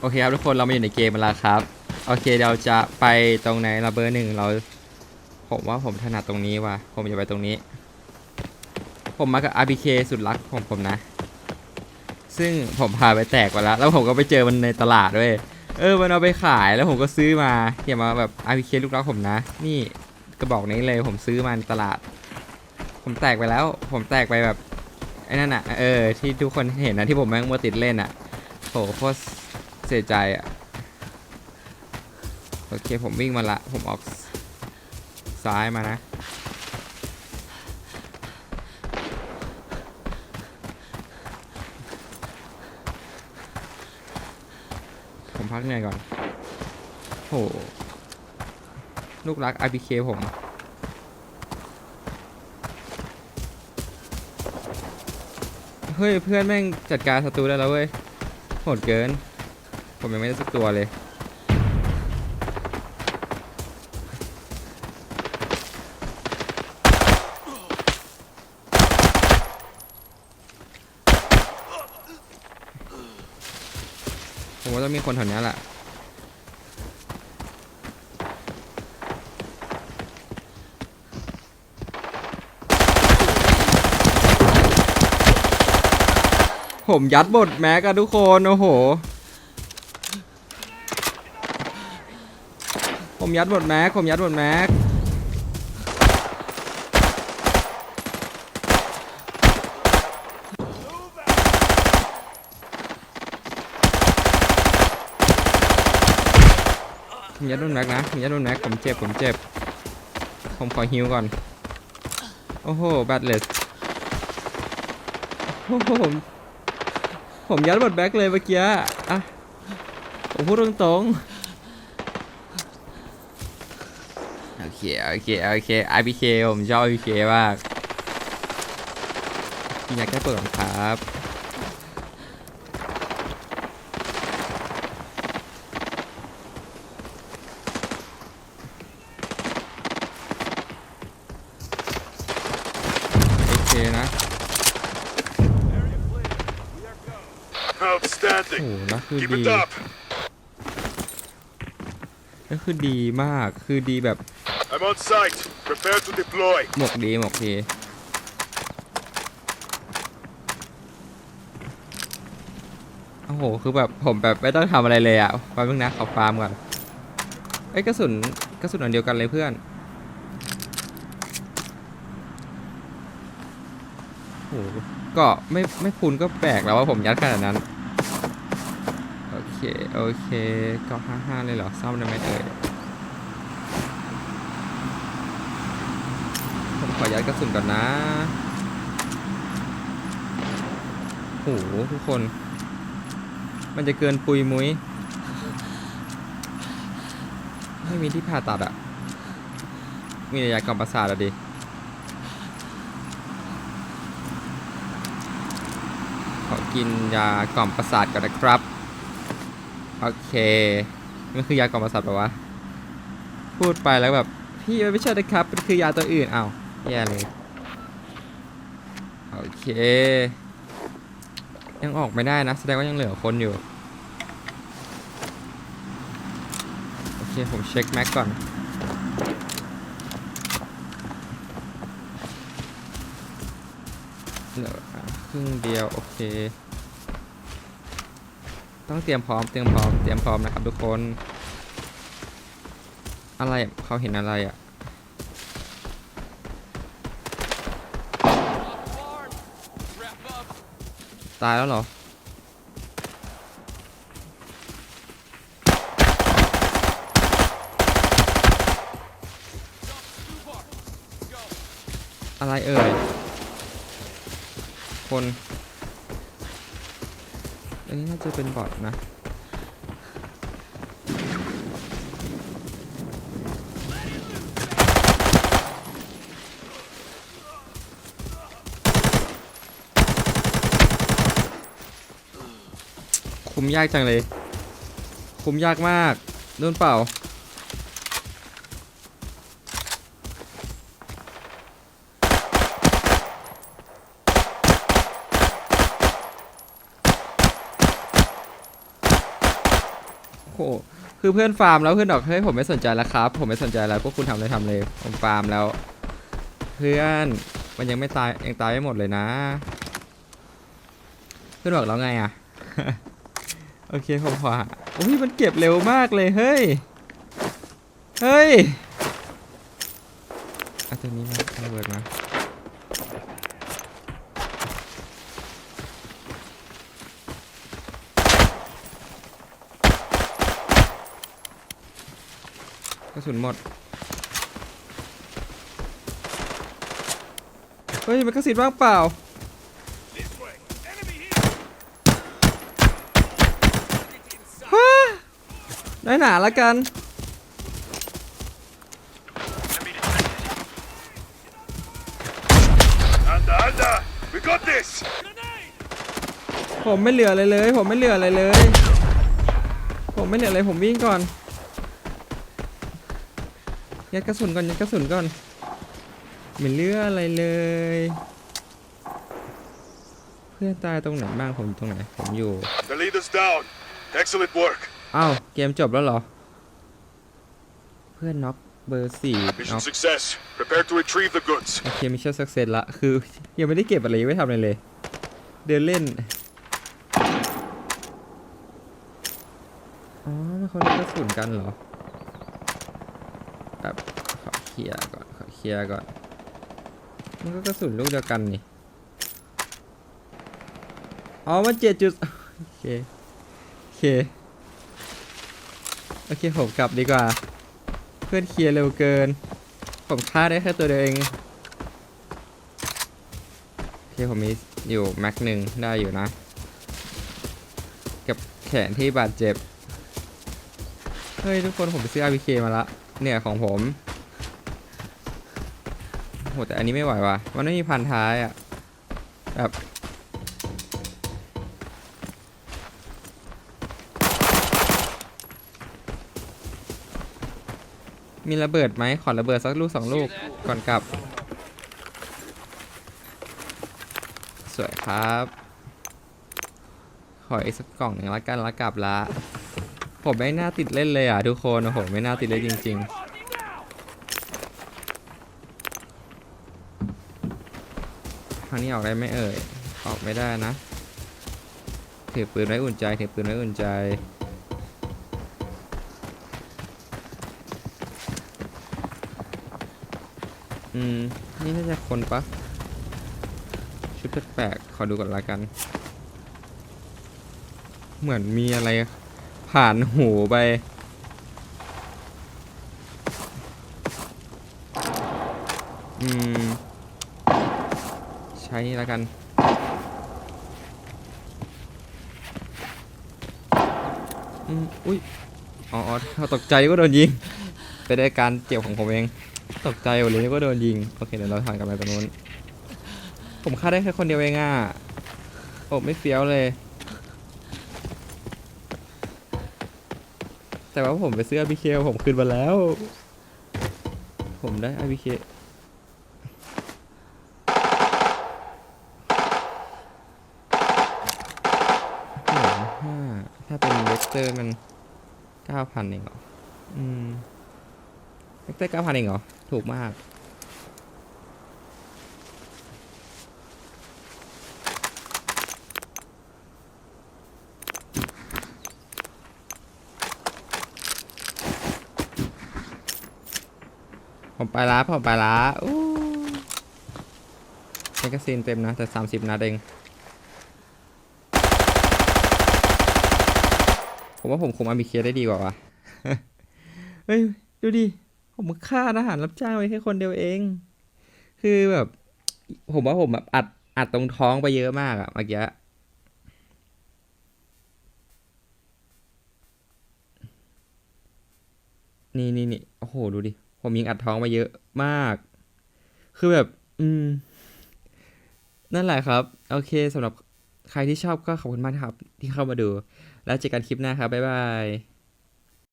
โอเคครับทุกคนเรามาอยู่ในเกมแล้วครับ โอเคเราจะไปตรงไหนเราเบอร์หนึ่งเรา ผมว่าผมถนัดตรงนี้ว่ะ ผมจะไปตรงนี้ ผมมากับ RPK สุดรักของผมนะ ซึ่งผมพาไปแตกไปแล้ว แล้วผมก็ไปเจอมันในตลาดด้วย เออมันเอาไปขายแล้วผมก็ซื้อมาอย่ามาแบบ RPK ลูกรักผมนะ นี่กระบอกนี้เลยผมซื้อมาในตลาด ผมแตกไปแล้ว ผมแตกไปแบบไอ้นั่นอะ เออ ที่ทุกคนเห็นนะที่ผมแม่งมัวติดเล่นอะโหโคตร เสียใจอะ โอเคผมวิ่งมาละ ผมออกซ้ายมานะผมพักเหนื่อยก่อน โห ลูกรัก RPK ผม เฮ้ย เพื่อนแม่งจัดการศัตรูได้แล้วเว้ย โหดเกิน ผมยังไม่ได้สักตัวเลย ผมว่าต้องมีคนแถวนี้แหละผมยัดบทแม็กอะทุกคน โอ้โห ผมยัดบทแม็กผมยัดบทแม็กผมยัดโดนแม็กนะผมยัดโดนแม็กผมเจ็บผมเจ็บ ผมขอฮิวก่อน โอ้โหแบตเลสโอ้โหผมผมยัดหมดแบ็คเลยเมื่อกี้อะผมพูดตรงๆ โอเคโอเคโอเค IPK ผมชอบ IPK มากกินยาแก้ปวดก่อนครับโอเคนะ โอ้ Outstanding. โหนั่นคือ Keep ดี it up. นั่นคือดีมาก คือดีแบบ I'm on site. Prepare to deploy. หมกดีหมกดีโอ้โห คือแบบผมแบบไม่ต้องทำอะไรเลยอะแป๊บนึงนะเอฟาร์มก่อนเอ้ยกระสุนกระสุนอันเดียวกันเลยเพื่อนโอ้โหก็ไม่ไม่พูนก็แปลกแล้วว่าผมยัดขนาดนั้น โอเค โอเคก็ห้าห้าเลยเหรอ ซ่อมได้ไหมเอ่ย ผม ขอยัดกระสุนก่อนนะโหทุกคน มันจะเกินปุยมุ้ย ไม่มีที่ผ่าตัดอะมีแต่ยากล่อมประสาทอะดิขอกินยากล่อมประสาทก่อนนะครับ โอเคมันคือยากล่อมประสาทปลว่าพูดไปแล้วแบบ พี่ไม่ใช่นะครับ มันคือยาตัวอื่นอ้าว แย่เลยโอเค ยังออกไม่ได้นะ แสดงว่ายังเหลือคนอยู่ โอเค ผมเช็คแม็กก่อนเหลือครึ่งเดียว โอเค ต้องเตรียมพร้อม เตรียมพร้อม เตรียมพร้อมนะครับทุกคน อะไรเขาเห็นอะไรอะายแล้วเหรอ อะไรเอ่ย คน อันนี้น่าจะเป็นบอทนะ คุมยากจังเลย คุมยากมากโดนเปล่าโหคือเพื่อนฟาร์มแล้วเพื่อนบอกเฮ้ยผมไม่สนใจแล้วครับ ผมไม่สนใจแล้วพวกคุณทำอะไรทำเลยผมฟาร์มแล้ว เพื่อนมันยังไม่ตายยังตายไม่หมดเลยนะ เพื่อนบอกแล้วไงอะ เคผมขอหาโอ้ยมันเก็บเร็วมากเลย เฮ้ย เฮ้ยเอาตัวนี้มาระเบิดมากระสุนหมด เฮ้ย มันกระสุนว่างเปล่า ฮะ ได้หนาละกัน Anda, anda! We got this! ผมไม่เหลืออะไรเลย ผมไม่เหลืออะไรเลย ผมไม่เหลืออะไรผมวิ่งก่อนยัดกระสุนก่อนยัดกระสุนก่อนไม่เหลืออะไรเลย เพื่อนตายตรงไหนบ้างผมอยู่ตรงไหนผมอยู่ The leader's down. Excellent work. อ้าว เกมจบแล้วเหรอ เพื่อนน็อกเบอร์สี่น็ Mission อก success. Prepare to retrieve the goods. โอเคมิชชั่นสักเซสละ คือ ยังไม่ได้เก็บอะไรยังไม่ทำอะไรเลย เดินเล่น อ๋อมันเขาเล่นกระสุนกันเหรอแบบขอเคลียร์ก่อนขอเคลียร์ก่อน มันก็กระสุนลูกเดียวกันนี่ อ๋อมันเจ็ดจุดโอเคโอเค โอเคผมกลับดีกว่า เพื่อนเคลียร์เร็วเกิน ผมฆ่าได้แค่ตัวเดียวเองโอเคผมมีอยู่แม็กหนึ่งได้อยู่นะ กับแขนที่บาดเจ็บ เฮ้ย ทุกคนผมไปซื้อ RPK มาละ เนี่ยของผมโหแต่อันนี้ไม่ไหวว่ะ มันไม่มีพันท้ายอะ แบบ มีระเบิดไหมขอระเบิดสักลูกสองลูกก่อนกลับ สวยครับ ขออีกสักกล่องหนึ่งละกันล้วกลับละ ผมไม่น่าติดเล่นเลยอะทุกคนโอ้โหไม่น่าติดเล่นจริง ๆทางนี้ออกได้ไหมเอ่ย ออกไม่ได้นะ ถือปืนไว้อุ่นใจ ถือปืนไว้อุ่นใจ อืม นี่น่าจะคนปะ ชุดแปลกๆ ขอดูก่อนละกัน เหมือนมีอะไร ผ่านหูไป อืม ใช่ละกันอืมอุ้ย อ๋อตกใจก็โดนยิงไปได้การเจ็บของผมเอง ตกใจหมดเลยนึกว่าโดนยิง โอเคเดี๋ยวเราถอยกลับไปตรงนู้น ผมฆ่าได้แค่คนเดียวเองอะโอ้ไม่เฟี้ยวเลย แต่ว่าผมไปซื้อ RPK ผมคืนมาแล้ว ผมได้ RPK หนึ่งห้าถ้าเป็นเวกเตอร์มันเก้าพันเองเหรอ อืม เวกเตอร์เก้าพันเองเหรอ ถูกมากผมไปละผมไปละอู้แมกกาซีนเต็มนะ แต่30นัดเองผมว่าผมคุมอาร์บีเคได้ดีกว่าวะเฮ้ย ดูดิ ผมฆ่าทหารรับจ้างไว้แค่คนเดียวเอง คือแบบ ผมว่าผมแบบอัดอัดตรงท้องไปเยอะมากอะเมื่อกี้นี่นี่นี่โอ้โห ดูดิ ผมยิงอัดท้องมาเยอะมาก คือแบบ อืม นั่นแหละครับ โอเคสำหรับใครที่ชอบก็ขอบคุณมากนะครับ ที่เข้ามาดู แล้วเจอกันคลิปหน้าครับ บ๊ายบาย